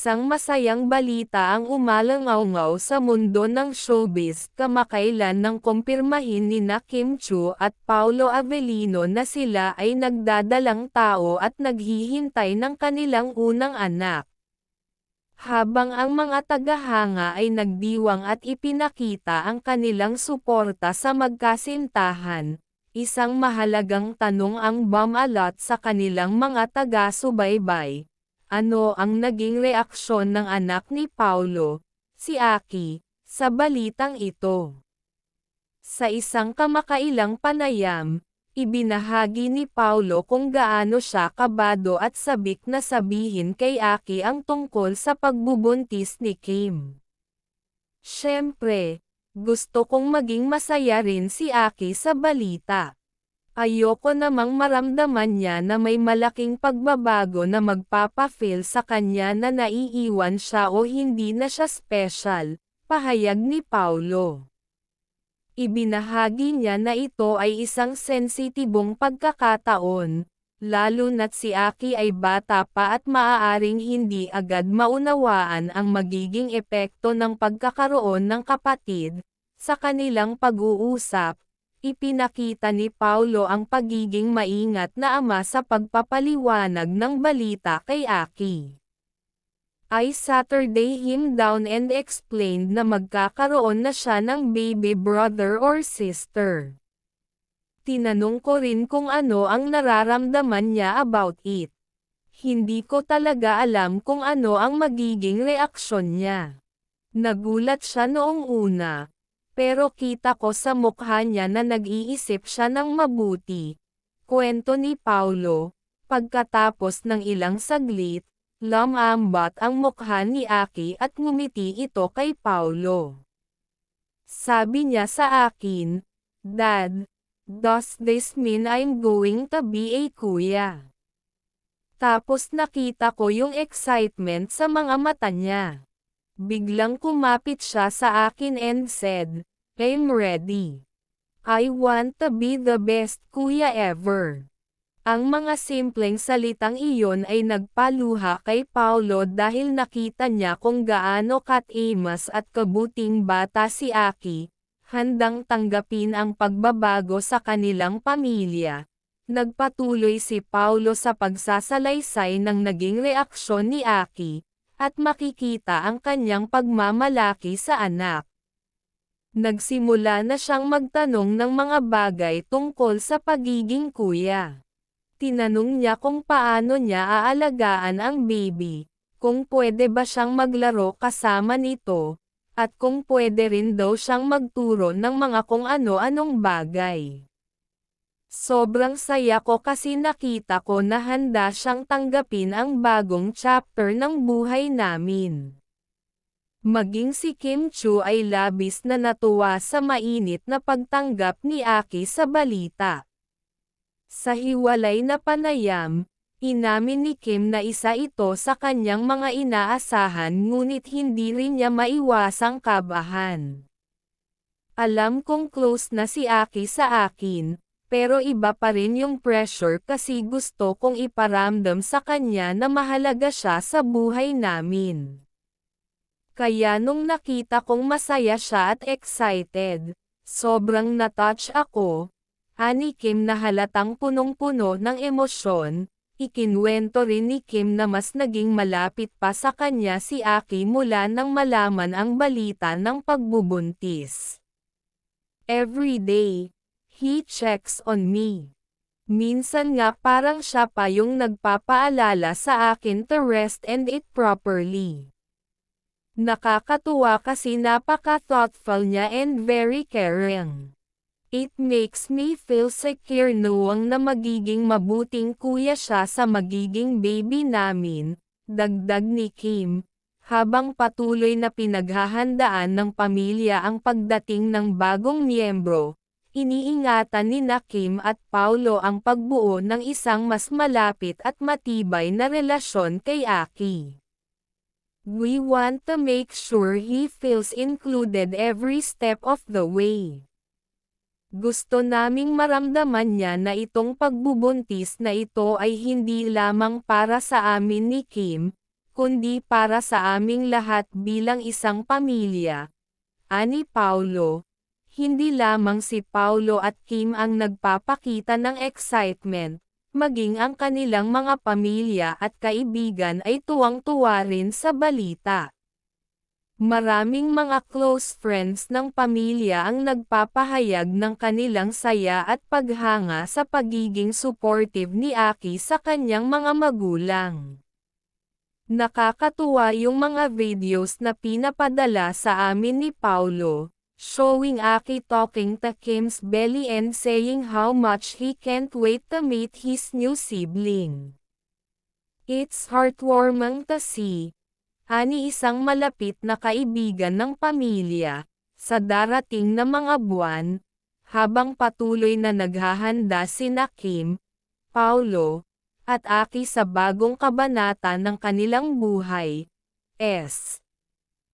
Isang masayang balita ang umalangaw sa mundo ng showbiz kamakailan nang kumpirmahin ni na Kim Chu at Paulo Avellino na sila ay nagdadalang tao at naghihintay ng kanilang unang anak. Habang ang mga tagahanga ay nagdiwang at ipinakita ang kanilang suporta sa magkasintahan, isang mahalagang tanong ang bumalat sa kanilang mga taga-subaybay ano ang naging reaksyon ng anak ni Paulo, si Aki, sa balitang ito? Sa isang kamakailang panayam, ibinahagi ni Paulo kung gaano siya kabado at sabik na sabihin kay Aki ang tungkol sa pagbubuntis ni Kim. Siyempre, gusto kong maging masaya rin si Aki sa balita. Ayoko namang maramdaman niya na may malaking pagbabago na magpapafeel sa kanya na naiiwan siya o hindi na siya special, pahayag ni Paulo. Ibinahagi niya na ito ay isang sensitibong pagkakataon, lalo na't si Aki ay bata pa at maaaring hindi agad maunawaan ang magiging epekto ng pagkakaroon ng kapatid, sa kanilang pag-uusap, Ipinakita ni Paulo ang pagiging maingat na ama sa pagpapaliwanag ng balita kay Aki. I Saturday him down and explained na magkakaroon na siya ng baby brother or sister. Tinanong ko rin kung ano ang nararamdaman niya about it. Hindi ko talaga alam kung ano ang magiging reaksyon niya. Nagulat siya noong una, pero kita ko sa mukha niya na nag-iisip siya ng mabuti. Kwento ni Paulo, pagkatapos ng ilang saglit, lamambat ang mukha ni Aki at ngumiti ito kay Paulo. Sabi niya sa akin, Dad, does this mean I'm going to be a kuya? Tapos nakita ko yung excitement sa mga mata niya. Biglang kumapit siya sa akin and said, I'm ready. I want to be the best kuya ever. Ang mga simpleng salitang iyon ay nagpaluha kay Paulo dahil nakita niya kung gaano katimas at kabuting bata si Aki, handang tanggapin ang pagbabago sa kanilang pamilya. Nagpatuloy si Paulo sa pagsasalaysay ng naging reaksyon ni Aki, at makikita ang kanyang pagmamalaki sa anak. Nagsimula na siyang magtanong ng mga bagay tungkol sa pagiging kuya. Tinanong niya kung paano niya aalagaan ang baby, kung pwede ba siyang maglaro kasama nito, at kung pwede rin daw siyang magturo ng mga kung ano-anong bagay. Sobrang saya ko kasi nakita ko na handa siyang tanggapin ang bagong chapter ng buhay namin. Maging si Kim Chu ay labis na natuwa sa mainit na pagtanggap ni Aki sa balita. Sa hiwalay na panayam, inamin ni Kim na isa ito sa kanyang mga inaasahan ngunit hindi rin niya maiwasang kabahan. Alam kong close na si Aki sa akin, pero iba pa rin yung pressure kasi gusto kong iparamdam sa kanya na mahalaga siya sa buhay namin. Kaya nung nakita kong masaya siya at excited, sobrang natouch ako, Ani Kim na halatang punong-puno ng emosyon, ikinwento rin ni Kim na mas naging malapit pa sa kanya si Aki mula nang malaman ang balita ng pagbubuntis. Every day, he checks on me. Minsan nga parang siya pa yung nagpapaalala sa akin to rest and eat properly. Nakakatuwa kasi napaka-thoughtful niya and very caring. It makes me feel secure knowing na magiging mabuting kuya siya sa magiging baby namin, dagdag ni Kim, habang patuloy na pinaghahandaan ng pamilya ang pagdating ng bagong miyembro, iniingatan ni na Kim at Paulo ang pagbuo ng isang mas malapit at matibay na relasyon kay Aki. We want to make sure he feels included every step of the way. Gusto naming maramdaman niya na itong pagbubuntis na ito ay hindi lamang para sa amin ni Kim, kundi para sa aming lahat bilang isang pamilya. Ani Paulo, hindi lamang si Paulo at Kim ang nagpapakita ng excitement, maging ang kanilang mga pamilya at kaibigan ay tuwang-tuwa rin sa balita. Maraming mga close friends ng pamilya ang nagpapahayag ng kanilang saya at paghanga sa pagiging supportive ni Aki sa kanyang mga magulang. Nakakatuwa yung mga videos na pinapadala sa amin ni Paulo, showing Aki talking to Kim's belly and saying how much he can't wait to meet his new sibling. It's heartwarming to see, ani isang malapit na kaibigan ng pamilya, sa darating na mga buwan, habang patuloy na naghahanda sina Kim, Paulo, at Aki sa bagong kabanata ng kanilang buhay. S.